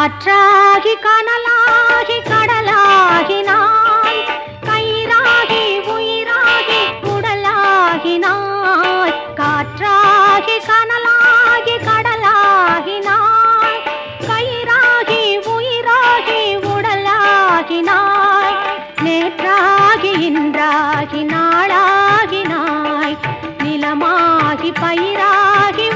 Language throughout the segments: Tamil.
காற்றாகி கனலாகி கடலாகினாய் கயிறாகி உயிராகி உடலாகினாய் காற்றாகி கனலாகி கடலாகினாய் கயிறாகி உயிராகி உடலாகினாய் நேற்றாகி இன்றாகி நாளாகினாய் நிலமாகி பயிராகி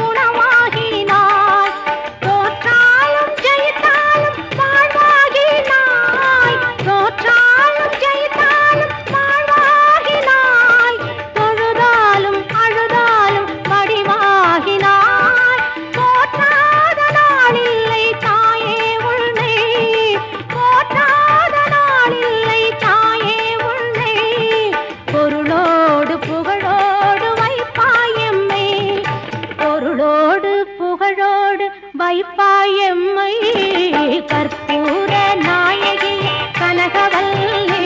வைப்பாயம்மை கற்பூர நாயகி கனகவல்லி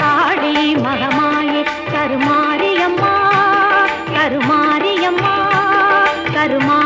காடி மகமாயி கருமாரியம்மா கருமாரியம்மா கருமா